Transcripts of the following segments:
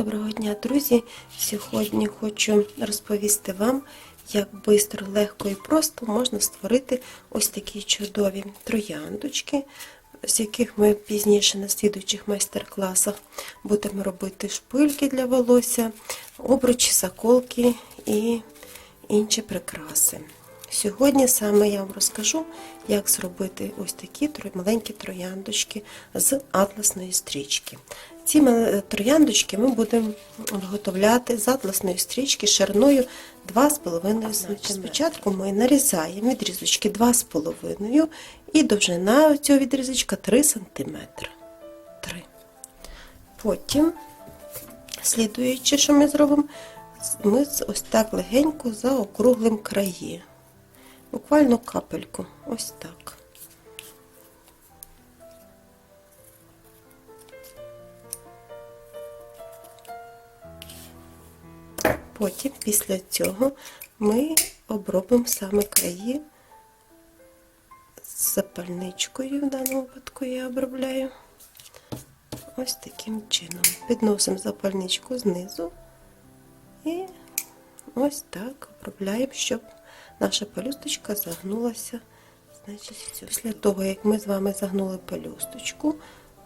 Доброго дня, друзі! Сьогодні хочу розповісти вам, як швидко, легко і просто можна створити ось такі чудові трояндочки, з яких ми пізніше на слідуючих майстер-класах будемо робити шпильки для волосся, обручі, заколки і інші прикраси. Сьогодні саме я вам розкажу, як зробити ось такі маленькі трояндочки з атласної стрічки. Ці трояндочки ми будемо виготовляти з атласної стрічки шириною 2,5 см. Спочатку ми нарізаємо відрізочки 2,5 і довжина цього відрізочка 3 см. 3. Потім, слідуючи, що ми зробимо, ми ось так легенько заокруглим краї. Буквально капельку. Ось так. Потім, після цього, ми обробимо саме краї з запальничкою, в даному випадку я обробляю. Ось таким чином. Підносимо запальничку знизу і ось так обробляємо, щоб наша пелюсточка загнулася. Значить. Після того, як ми з вами загнули пелюсточку,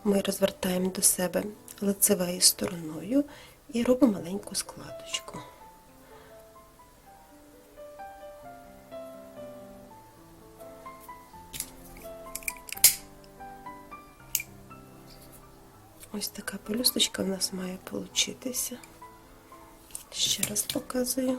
ми розвертаємо до себе лицевою стороною і робимо маленьку складочку. Ось така пелюсточка в нас має получитися. Ще раз показую.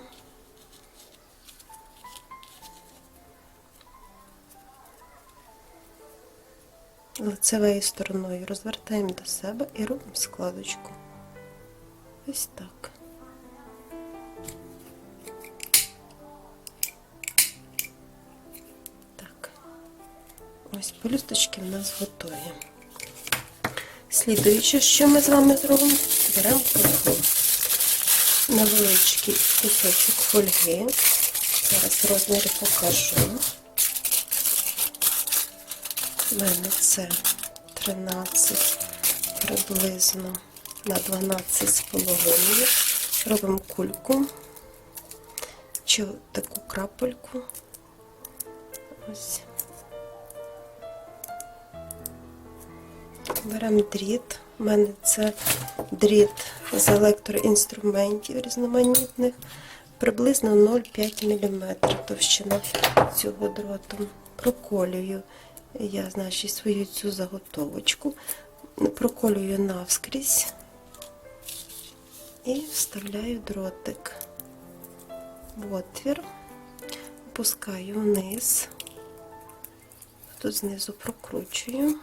Лицевою стороною розвертаємо до себе і робимо складочку. Ось так. Так. Ось пелюсточки в нас готові. Слідуюче, що ми з вами зробимо, беремо фольгу. Невеличкий кусочок фольги. Зараз розміри покажу. У мене це 13 приблизно на 12 з половиною. Робимо кульку чи таку крапельку. Ось. Беремо дріт. У мене це дріт з електроінструментів різноманітних. Приблизно 0,5 мм товщина цього дроту. Проколюю я, значить, свою цю заготовочку, проколюю навскрізь і вставляю дротик в отвір, опускаю вниз, тут знизу прокручую.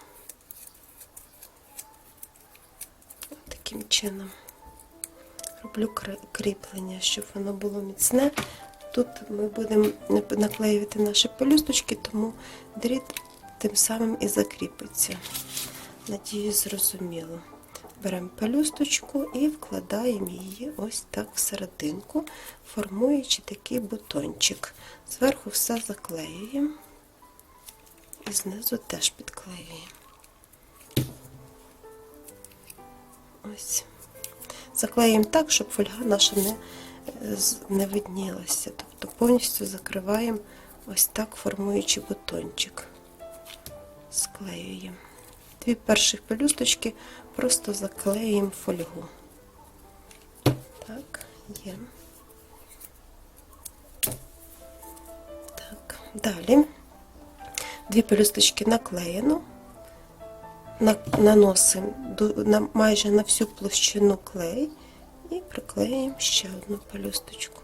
Таким чином роблю кріплення, щоб воно було міцне. Тут ми будемо наклеювати наші пелюсточки, тому дріт тим самим і закріпиться. Надіюсь, зрозуміло. Беремо пелюсточку і вкладаємо її ось так всерединку, формуючи такий бутончик. Зверху все заклеюємо і знизу теж підклеюємо. Ось. Заклеїмо так, щоб фольга наша не, не виднілася. Тобто повністю закриваємо ось так, формуючи бутончик. Склеюємо. Дві перших пелюсточки просто заклеїмо фольгу. Так, є. Так, далі. Дві пелюсточки наклеєно на- наносимо на, майже на всю площину клей і приклеїмо ще одну пелюсточку.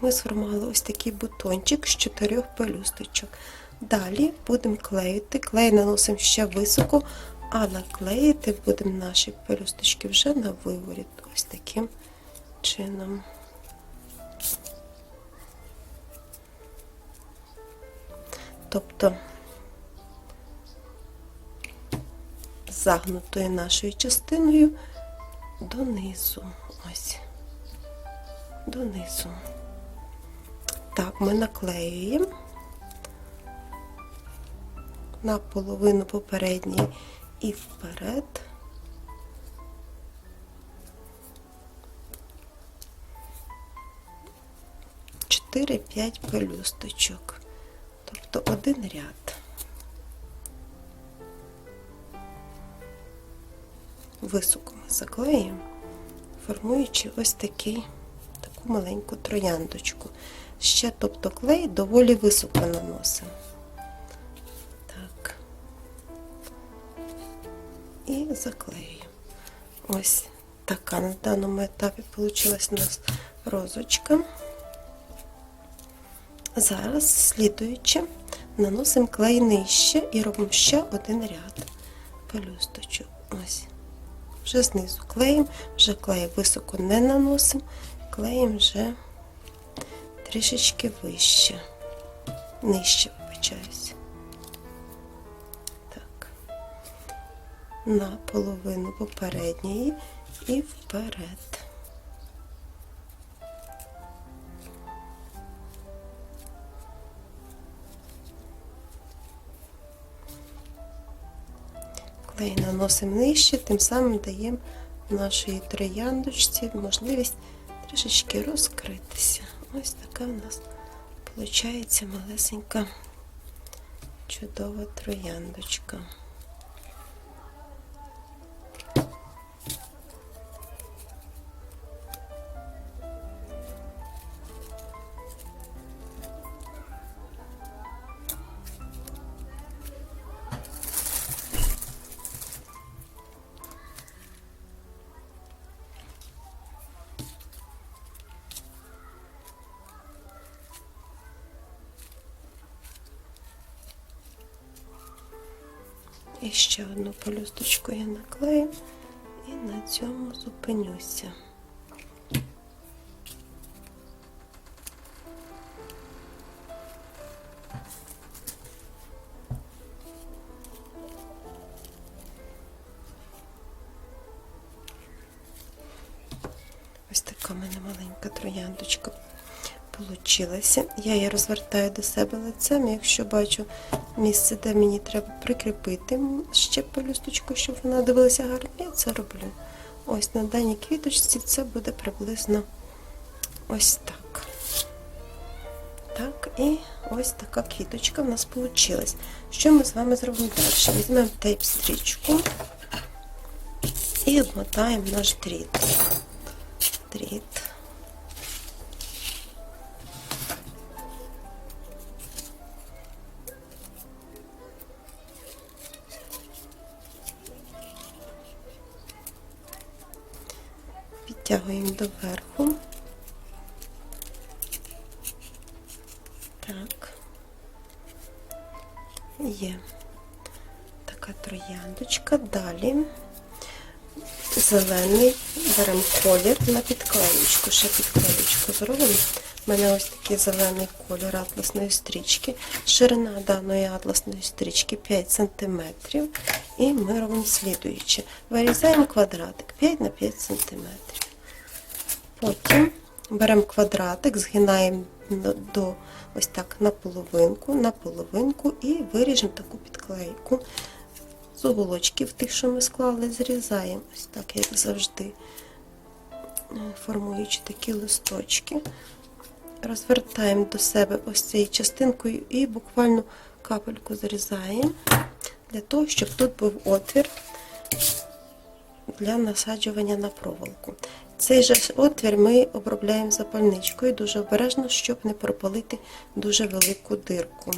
Ми сформували ось такий бутончик з чотирьох пелюсточок. Далі будемо клеїти. Клей наносимо ще високо, а наклеїти будемо наші пелюсточки вже на виворіт. Ось таким чином. Тобто загнутою нашою частиною донизу. Ось. Донизу. так ми наклеюємо на половину попередньої і вперед. Чотири-п'ять пелюсточок, тобто один ряд. Високо ми формуючи ось такий, таку маленьку трояндочку. Ще, тобто клей доволі високо наносимо. І заклеюємо. Ось така на даному етапі вийшла у нас розочка. Зараз, слідуючи, наносимо клей нижче і робимо ще один ряд пелюсточок. Ось. Вже знизу клеїмо, вже клей високо не наносимо, клеїмо вже трішечки вище, нижче На половину попередньої і вперед. Клей наносимо нижче, тим самим даємо нашій трояндочці можливість трішечки розкритися. Ось така в нас виходить малесенька чудова трояндочка. І ще одну пелюсточку я наклею і на цьому зупинюся. Ось така в мене маленька трояндочка получилася. Я її розвертаю до себе лицем. Якщо бачу місце, де мені треба прикріпити ще пелюсточку, щоб вона дивилася гарно, я це роблю. Ось на даній квіточці це буде приблизно ось так. Так, і ось така квіточка в нас вийшла. Що ми з вами зробимо далі? Візьмемо тейп-стрічку і обмотаємо наш дріт. Дріт. Підтягуємо доверху. Так. Є така трояндочка. Далі зелений беремо колір на підклеючку. Ще підклеючку зробимо. У мене ось такий зелений колір атласної стрічки. Ширина даної атласної стрічки 5 см. І ми робимо слідуюче. Вирізаємо квадратик 5 на 5 см. Потім беремо квадратик, згинаємо до ось так на половинку, на половинку і виріжемо таку підклейку. З уголочків тих, що ми склали, зрізаємо, ось так, як завжди, формуючи такі листочки. Розвертаємо до себе ось цією частинкою і буквально капельку зрізаємо, для того, щоб тут був отвір для насаджування на проволоку. Цей же отвір ми обробляємо запальничкою дуже обережно, щоб не пропалити дуже велику дирку.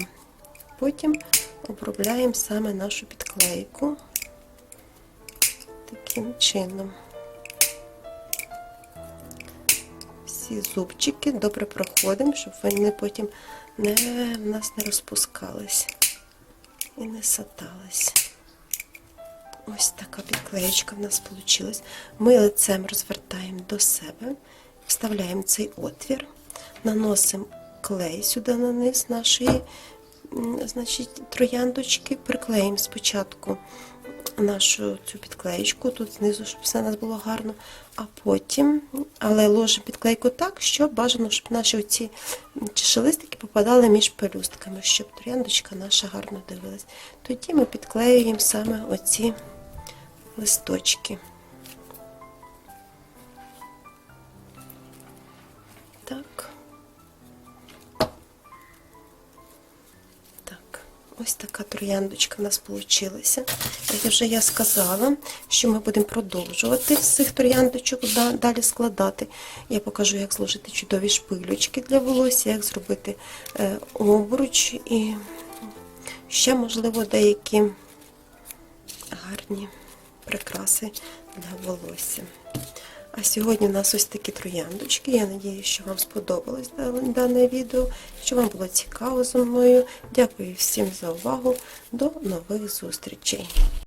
Потім обробляємо саме нашу підклейку таким чином. Всі зубчики добре проходимо, щоб вони потім не, в нас не розпускались і не сатались. Ось така підклеєчка в нас вийшла. Ми лицем розвертаємо до себе, вставляємо цей отвір, наносимо клей сюди на низ нашої значить, трояндочки, приклеїмо спочатку нашу цю підклеєчку, тут знизу, щоб все у нас було гарно, а потім, але ложимо підклейку так, щоб бажано, щоб наші оці чешелистики попадали між пелюстками, щоб трояндочка наша гарно дивилась. Тоді ми підклеюємо саме оці листочки. Так. Так, ось така трояндочка в нас вийшла. Як вже я сказала, що ми будемо продовжувати з цих трояндочок далі складати. Я покажу, як зложити чудові шпилючки для волосся, як зробити е, обруч і ще, можливо, деякі гарні прикраси для волосся. А сьогодні у нас ось такі трояндочки. Я надію, що вам сподобалось дане- відео, що вам було цікаво зі мною. Дякую всім за увагу. До нових зустрічей!